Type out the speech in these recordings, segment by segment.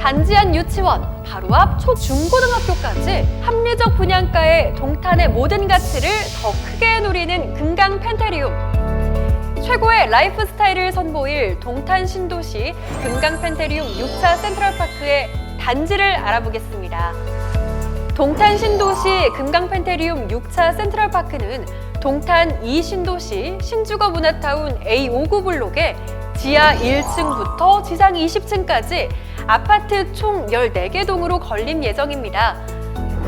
단지 안 유치원, 바로 앞 초중고등학교까지 합리적 분양가의 동탄의 모든 가치를 더 크게 누리는 금강 펜테리움. 최고의 라이프 스타일을 선보일 동탄 신도시 금강 펜테리움 6차 센트럴파크의 단지를 알아보겠습니다. 동탄 신도시 금강 펜테리움 6차 센트럴파크는 동탄 2신도시 신주거 문화타운 A59 블록에 지하 1층부터 지상 20층까지 아파트 총 14개 동으로 걸린 예정입니다.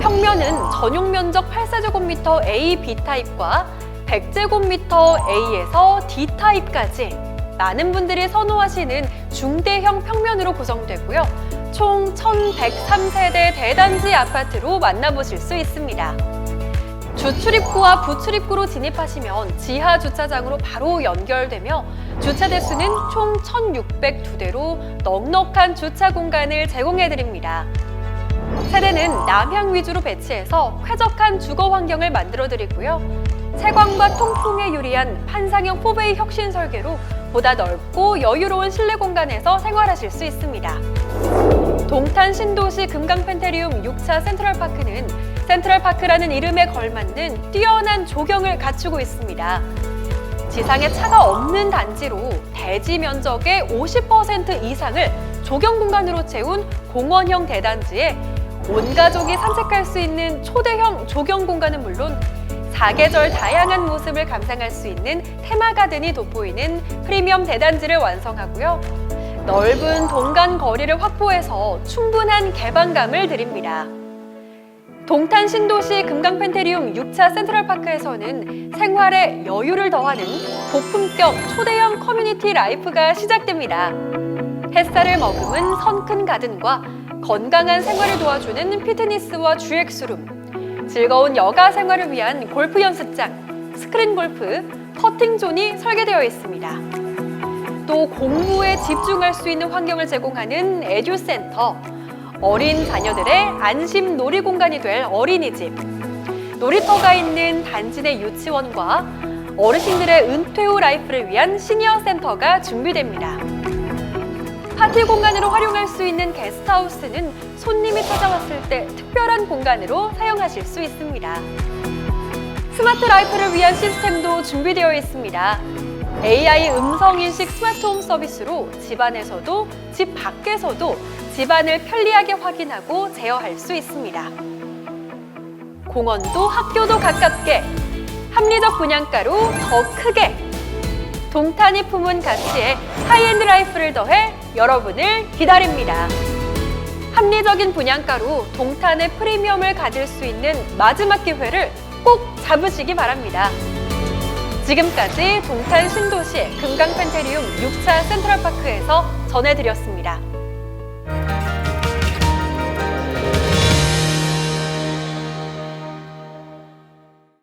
평면은 전용 면적 8세제곱미터 A, B타입과 100제곱미터 A에서 D타입까지 많은 분들이 선호하시는 중대형 평면으로 구성되고요. 총 1103세대 대단지 아파트로 만나보실 수 있습니다. 주출입구와 부출입구로 진입하시면 지하 주차장으로 바로 연결되며 주차 대수는 총 1,602대로 넉넉한 주차 공간을 제공해 드립니다. 세대는 남향 위주로 배치해서 쾌적한 주거 환경을 만들어 드리고요. 채광과 통풍에 유리한 판상형 포베이 혁신 설계로 보다 넓고 여유로운 실내 공간에서 생활하실 수 있습니다. 동탄 신도시 금강 펜테리움 6차 센트럴파크는 센트럴파크라는 이름에 걸맞는 뛰어난 조경을 갖추고 있습니다. 지상에 차가 없는 단지로 대지 면적의 50% 이상을 조경 공간으로 채운 공원형 대단지에 온 가족이 산책할 수 있는 초대형 조경 공간은 물론 사계절 다양한 모습을 감상할 수 있는 테마 가든이 돋보이는 프리미엄 대단지를 완성하고요. 넓은 동간 거리를 확보해서 충분한 개방감을 드립니다. 동탄 신도시 금강 펜테리움 6차 센트럴파크에서는 생활에 여유를 더하는 고품격 초대형 커뮤니티 라이프가 시작됩니다. 햇살을 머금은 선큰 가든과 건강한 생활을 도와주는 피트니스와 주엑스룸, 즐거운 여가 생활을 위한 골프 연습장, 스크린 골프, 퍼팅 존이 설계되어 있습니다. 또 공부에 집중할 수 있는 환경을 제공하는 에듀센터, 어린 자녀들의 안심 놀이 공간이 될 어린이집, 놀이터가 있는 단지 내 유치원과 어르신들의 은퇴 후 라이프를 위한 시니어 센터가 준비됩니다. 파티 공간으로 활용할 수 있는 게스트하우스는 손님이 찾아왔을 때 특별한 공간으로 사용하실 수 있습니다. 스마트 라이프를 위한 시스템도 준비되어 있습니다. AI 음성 인식 스마트홈 서비스로 집안에서도 집 밖에서도 집안을 편리하게 확인하고 제어할 수 있습니다. 공원도 학교도 가깝게 합리적 분양가로 더 크게 동탄이 품은 가치에 하이엔드 라이프를 더해 여러분을 기다립니다. 합리적인 분양가로 동탄의 프리미엄을 가질 수 있는 마지막 기회를 꼭 잡으시기 바랍니다. 지금까지 동탄 신도시 금강 펜테리움 6차 센트럴파크에서 전해드렸습니다.